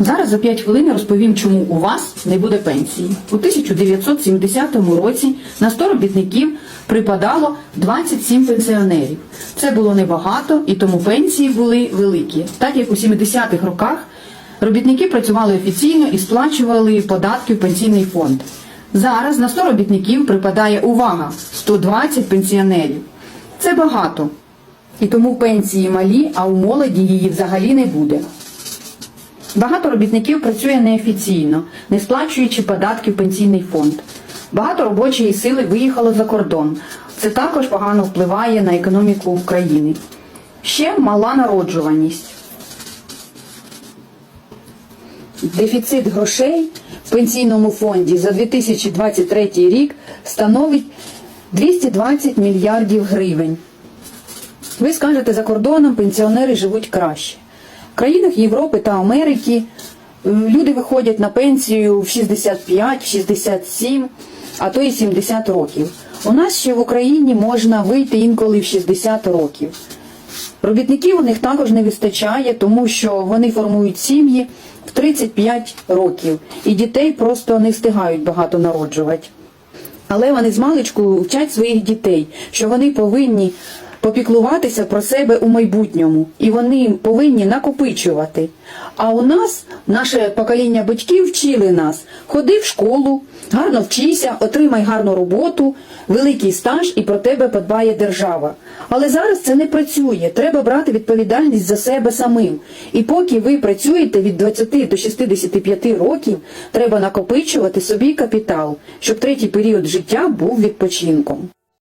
Зараз за 5 хвилин розповім, чому у вас не буде пенсії. У 1970 році на 100 робітників припадало 27 пенсіонерів. Це було небагато і тому пенсії були великі. Так як у 70-х роках робітники працювали офіційно і сплачували податки в пенсійний фонд. Зараз на 100 робітників припадає увага 120 пенсіонерів. Це багато. І тому пенсії малі, а у молоді її взагалі не буде. Багато робітників працює неофіційно, не сплачуючи податки в пенсійний фонд. Багато робочої сили виїхало за кордон. Це також погано впливає на економіку країни. Ще мала народжуваність. Дефіцит грошей в пенсійному фонді за 2023 рік становить 220 мільярдів гривень. Ви скажете, за кордоном пенсіонери живуть краще. В країнах Європи та Америки е, люди виходять на пенсію в 65, 67, а то і 70 років. У нас ще в Україні можна вийти інколи в 60 років. Робітників у них також не вистачає, тому що вони формують сім'ї в 35 років, і дітей просто не встигають багато народжувати. Але вони з маличку вчать своїх дітей, що вони повинні попіклуватися про себе у майбутньому, і вони повинні накопичувати. А у нас наше покоління батьків вчили нас: ходи в школу, гарно вчися, отримай гарну роботу, великий стаж і про тебе подбає держава. Але зараз це не працює. Треба брати відповідальність за себе самим. І поки ви працюєте від 20 до 65 років, треба накопичувати собі капітал, щоб третій період життя був відпочинком.